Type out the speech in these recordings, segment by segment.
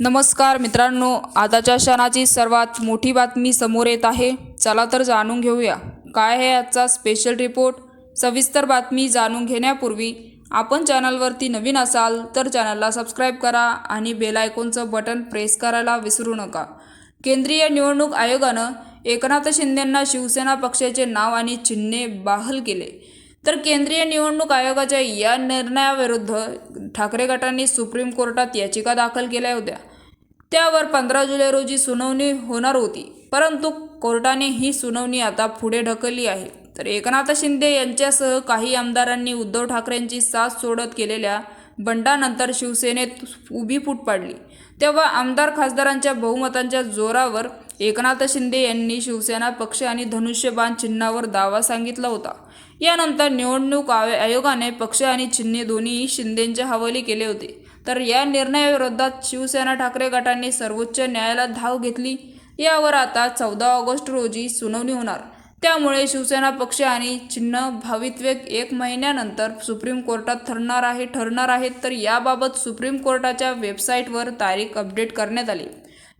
नमस्कार मित्रांनो आताच्या क्षणाची सर्वात मोठी बातमी समोर येत आहे. चला तर जाणून घेऊया. काय आहे आजचा स्पेशल रिपोर्ट सविस्तर बातमी जाणून घेण्यापूर्वी आपण चॅनलवरती नवीन असाल तर चॅनलला सबस्क्राईब करा आणि बेल आयकॉनचं बटन प्रेस करायला विसरू नका. केंद्रीय निवडणूक आयोगानं एकनाथ शिंदेंना शिवसेना पक्षाचे नाव आणि चिन्हे बहाल केले. तर केंद्रीय निवडणूक आयोगाच्या या निर्णयाविरुद्ध ठाकरे गटांनी सुप्रीम कोर्टात याचिका दाखल केल्या होत्या. त्यावर पंधरा जुलै रोजी सुनावणी होणार होती. परंतु कोर्टाने ही सुनावणी आता पुढे ढकलली आहे. तर एकनाथ शिंदे यांच्यासह काही आमदारांनी उद्धव ठाकरेंची साथ सोडत केलेल्या बंडानंतर शिवसेनेत उभी फूट पाडली. तेव्हा आमदार खासदारांच्या बहुमतांच्या जोरावर एकनाथ शिंदे यांनी शिवसेना पक्ष आणि धनुष्यबाण चिन्हावर दावा सांगितला होता. यानंतर निवडणूक आयोगाने पक्ष आणि चिन्हे दोन्ही शिंदेंच्या हवाली केले होते. तर या निर्णयाविरोधात शिवसेना ठाकरे गटाने सर्वोच्च न्यायालयात धाव घेतली. यावर आता चौदा ऑगस्ट रोजी सुनावणी होणार. त्यामुळे शिवसेना पक्ष आणि चिन्ह भावित्व एक महिन्यानंतर सुप्रीम कोर्टात ठरणार आहे ठरणार आहेत. तर याबाबत सुप्रीम कोर्टाच्या वेबसाईटवर तारीख अपडेट करण्यात आली.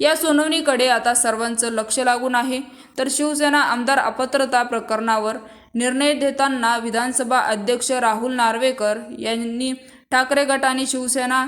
या सुनावणीकडे आता सर्वांचं लक्ष लागून आहे. तर शिवसेना आमदार अपात्रता प्रकरणावर निर्णय देताना विधानसभा अध्यक्ष राहुल नार्वेकर यांनी ठाकरे गट आणि शिवसेना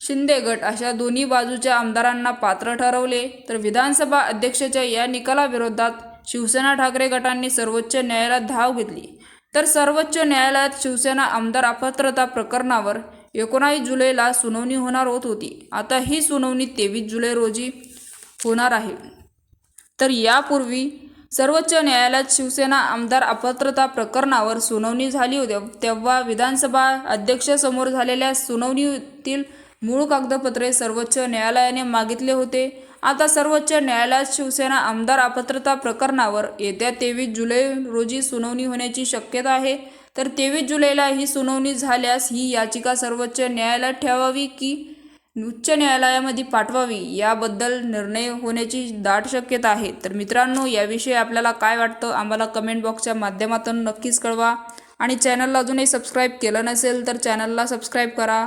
शिंदे गट अशा दोन्ही बाजूच्या आमदारांना पात्र ठरवले. तर विधानसभा अध्यक्षाच्या या निकालाविरोधात शिवसेना ठाकरे गटांनी सर्वोच्च न्यायालयात धाव घेतली. तर सर्वोच्च न्यायालयात शिवसेना आमदार अपात्रता प्रकरणावर एकोणावीस जुलैला सुनावणी होणार होत होती. आता ही सुनावणी तेवीस जुलै रोजी होणार आहे. तर यापूर्वी सर्वोच्च न्यायालयात शिवसेना आमदार अपात्रता प्रकरणावर सुनावणी झाली होती. तेव्हा विधानसभा अध्यक्षासमोर झालेल्या सुनावणीतील मूळ कागदपत्रे सर्वोच्च न्यायालयाने मागितले होते. आता सर्वोच्च न्यायालयात शिवसेना आमदार अपात्रता प्रकरणावर येत्या तेवीस जुलै रोजी सुनावणी होण्याची शक्यता आहे. तर तेवीस जुलैला ही सुनावणी झाल्यास ही याचिका सर्वोच्च न्यायालयात ठेवावी की उच्च न्यायालयामध्ये पाठवावी याबद्दल निर्णय होण्याची दाट शक्यता आहे. तर मित्रांनो याविषयी आपल्याला काय वाटतं आम्हाला कमेंट बॉक्सच्या माध्यमातून नक्कीच कळवा. आणि चॅनलला अजूनही सबस्क्राईब केलं नसेल तर चॅनलला सबस्क्राईब करा.